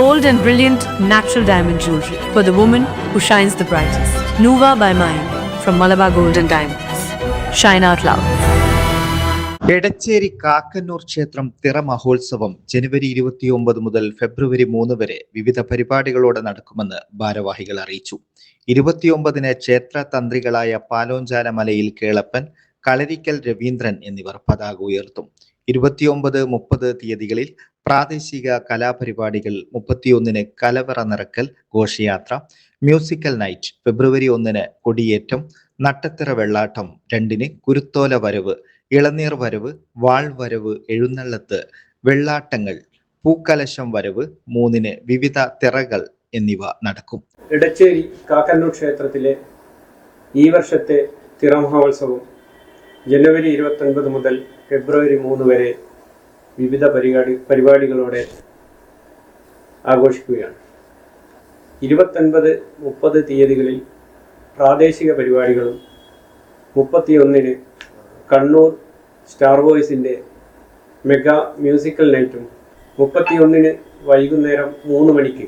bold and brilliant natural diamond jewelry for the woman who shines the brightest. Nuva by Mine from Malabar Golden Diamonds. Shine out loud. Edachery കാക്കന്നൂർ ക്ഷേത്രം തിറ മഹോത്സവം ജനുവരി ഇരുപത്തിയൊമ്പത് മുതൽ ഫെബ്രുവരി മൂന്ന് വരെ വിവിധ പരിപാടികളോടെ നടക്കുമെന്ന് ഭാരവാഹികൾ അറിയിച്ചു ഇരുപത്തിയൊമ്പതിന് ക്ഷേത്ര തന്ത്രികളായ പാലോഞ്ചാല മലയിൽ കേളപ്പൻ കളരിക്കൽ രവീന്ദ്രൻ എന്നിവർ പതാക ഉയർത്തും ഇരുപത്തിയൊമ്പത് മുപ്പത് തീയതികളിൽ പ്രാദേശിക കലാപരിപാടികൾ മുപ്പത്തിയൊന്നിന് കലവറ നിറക്കൽ ഘോഷയാത്ര മ്യൂസിക്കൽ നൈറ്റ് ഫെബ്രുവരി ഒന്നിന് കൊടിയേറ്റം നട്ടത്തിറ വെള്ളാട്ടം രണ്ടിന് കുരുത്തോല വരവ് ഇളനീർ വരവ് വാൾ വരവ് എഴുന്നള്ളത്ത് വെള്ളാട്ടങ്ങൾ പൂക്കലശം വരവ് മൂന്നിന് വിവിധ തിറകൾ എന്നിവ നടക്കും. ഇടച്ചേരി കാക്കന്നൂർ ക്ഷേത്രത്തിലെ ഈ വർഷത്തെ തിറമഹോത്സവം ജനുവരി ഇരുപത്തൊൻപത് മുതൽ ഫെബ്രുവരി മൂന്ന് വരെ വിവിധ പരിപാടി പരിപാടികളോടെ ആഘോഷിക്കുകയാണ്. ഇരുപത്തൊൻപത് മുപ്പത് തീയതികളിൽ പ്രാദേശിക പരിപാടികളും മുപ്പത്തിയൊന്നിന് കണ്ണൂർ സ്റ്റാർ വോയ്സിന്റെ മെഗാ മ്യൂസിക്കൽ നൈറ്റും മുപ്പത്തിയൊന്നിന് വൈകുന്നേരം മൂന്ന് മണിക്ക്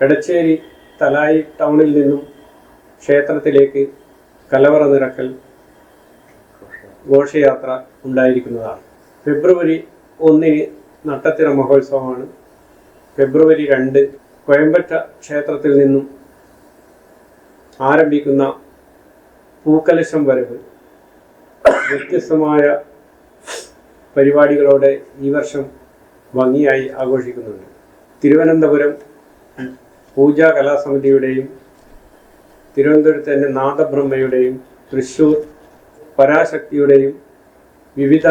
എടച്ചേരി തലായി ടൗണിൽ നിന്നും ക്ഷേത്രത്തിലേക്ക് കലവറ നിറക്കൽ ഘോഷയാത്ര ഉണ്ടായിരിക്കുന്നതാണ്. ഫെബ്രുവരി ഒന്നിന് നട്ടത്തിറ മഹോത്സവമാണ്. ഫെബ്രുവരി രണ്ട് കോയമ്പറ്റ ക്ഷേത്രത്തിൽ നിന്നും ആരംഭിക്കുന്ന പൂക്കലശം വരവ് വ്യത്യസ്തമായ പരിപാടികളോടെ ഈ വർഷം ഭംഗിയായി ആഘോഷിക്കുന്നുണ്ട്. തിരുവനന്തപുരം പൂജാ കലാസമിതിയുടെയും തിരുവനന്തപുരത്ത് തന്നെ നാദബ്രഹ്മയുടെയും തൃശ്ശൂർ പരാശക്തിയുടെയും വിവിധ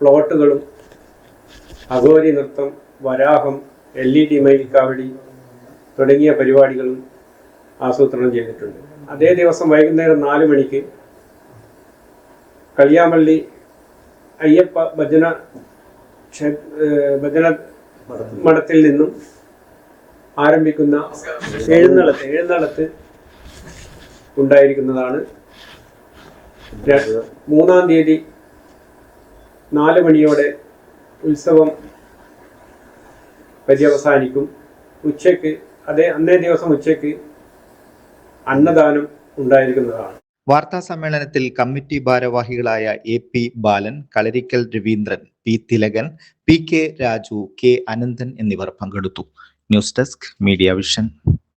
പ്ലോട്ടുകളും അഗോരി നൃത്തം വരാഹം എൽ ഇ ഡി മയിൽക്കാവടി തുടങ്ങിയ പരിപാടികളും ആസൂത്രണം ചെയ്തിട്ടുണ്ട്. അതേ ദിവസം വൈകുന്നേരം നാല് മണിക്ക് കളിയാമ്പള്ളി അയ്യപ്പ ഭജന ഭജന മഠത്തിൽ നിന്നും ആരംഭിക്കുന്ന എഴുന്നള്ളത്ത് എഴുന്നള്ളത്ത് ഉണ്ടായിരിക്കുന്നതാണ് മൂന്നാം തീയതി നാല് മണിയോടെ ഉത്സവം പര്യവസാനിക്കും. ഉച്ചയ്ക്ക് അതേ അന്നേ ദിവസം ഉച്ചയ്ക്ക് അന്നദാനം ഉണ്ടായിരിക്കുന്നതാണ്. വാർത്താ സമ്മേളനത്തിൽ കമ്മിറ്റി ഭാരവാഹികളായ A P Balan Kalarikkal Raveendran P Thilakan P K Raju K Ananthan എന്നിവർ പങ്കെടുത്തു. News desk media vision.